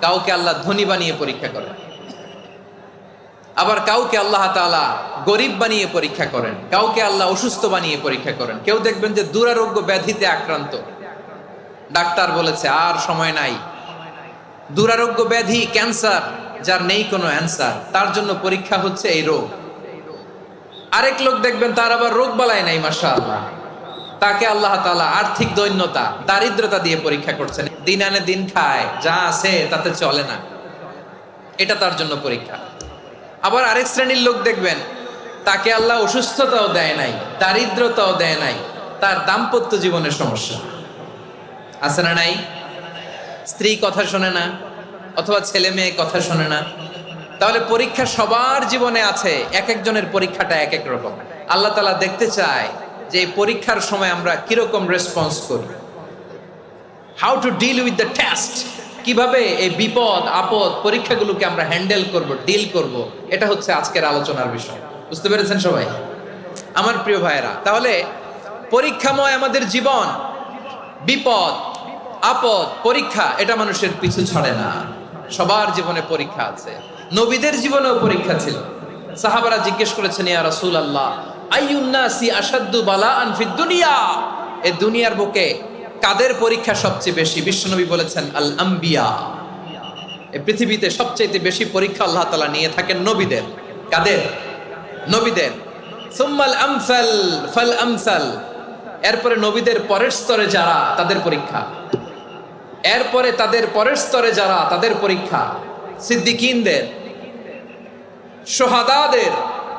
কাউকে আল্লাহ ধনী বানিয়ে পরীক্ষা করেন। আবার কাউকে আল্লাহ তাআলা গরিব বানিয়ে পরীক্ষা করেন, কাউকে আল্লাহ অসুস্থ বানিয়ে পরীক্ষা করেন। কেউ দেখবেন যে দুরারোগ্য ব্যাধিতে আক্রান্ত। ডাক্তার বলেছে, আর সময় নাই। দুরারোগ্য ব্যাধি ক্যান্সার, যার নেই কোনো অ্যান্সার। তার জন্য পরীক্ষা হচ্ছে এই রোগ। আরেক লোক দেখবেন তার আবার রোগ বালাই নাই মাসা আল্লাহ তাকে আল্লাহ তাআলা আর্থিক দৈন্যতা, দারিদ্রতা দিয়ে পরীক্ষা করছেন। দিন আনে দিন খায়, যা আছে তাতে চলে না। এটা তার জন্য পরীক্ষা। আবার আরেক শ্রেণির লোক দেখবেন, তাকে আল্লাহ অসুস্থতাও দেয় নাই, দারিদ্রতাও দেয় নাই, তার দাম্পত্য জীবনের সমস্যা। আছে না নাই? স্ত্রী কথা শোনে না, অথবা ছেলে মেয়ে কথা শোনে না। তাহলে পরীক্ষা সবার জীবনে আছে, এক একজনের পরীক্ষাটা এক এক রকম। আল্লাহ তালা দেখতে চায় যে পরীক্ষার সময় আমরা কীরকম রেসপন্স করি? How to deal with the test কীভাবে এই বিপদ, আপদ পরীক্ষাগুলোকে আমরা হ্যান্ডেল করব ডিল করব? এটা হচ্ছে আজকের আলোচনার বিষয়। বুঝতে পেরেছেন সবাই? আমার প্রিয় ভাইয়েরা, তাহলে পরীক্ষাময় আমাদের জীবন, বিপদ, আপদ, পরীক্ষা, এটা মানুষের পিছু ছাড়ে না। সবার জীবনে পরীক্ষা আছে। নবীদের জীবনেও পরীক্ষা ছিল। সাহাবারা জিজ্ঞেস করেছেন, ইয়া রাসূল আল্লাহ আইয়ুন্নাসি আসাদ্দু বালা আনফিদ দুনিয়া। এ দুনিয়ার বুকে কাদের পরীক্ষা সবচেয়ে বেশি? বিশ্বনবী বলেছেন, আল আম্বিয়া। এই পৃথিবীতে সবচেয়ে বেশি পরীক্ষা আল্লাহ তাআলা নিয়ে থাকেন নবীদের। কাদের? নবীদের। সুম্মাল আমসাল, ফাল আমসাল। এরপরে নবীদের পরের স্তরে যারা, তাদের পরীক্ষা। এরপরে তাদের পরের স্তরে যারা, তাদের পরীক্ষা। সিদ্দিকিনদের, সোহাদাদের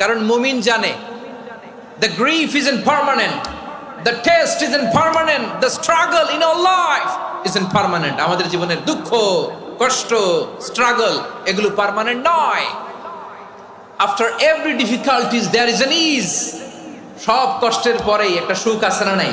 কারণ মুমিন জানে the grief is in permanent the test is in permanent the struggle in our life is in permanent আমাদের জীবনের দুঃখ, কষ্ট স্ট্রাগল এগুলো পারমানেন্ট নয়। After every difficulties there is an ease সব কষ্টের পরেই একটা সুখ আছে না নাই?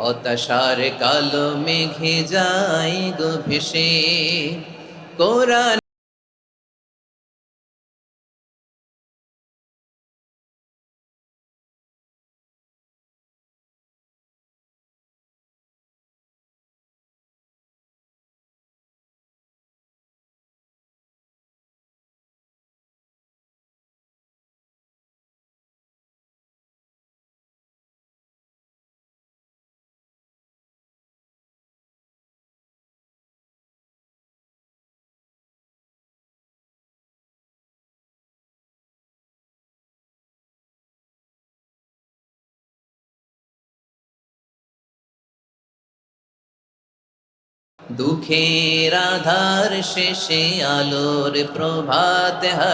হতাশার কালো মেঘে যাই গো ভেসে। কোরআন দুঃখের আধার শেষে আলোর প্রভাত হাস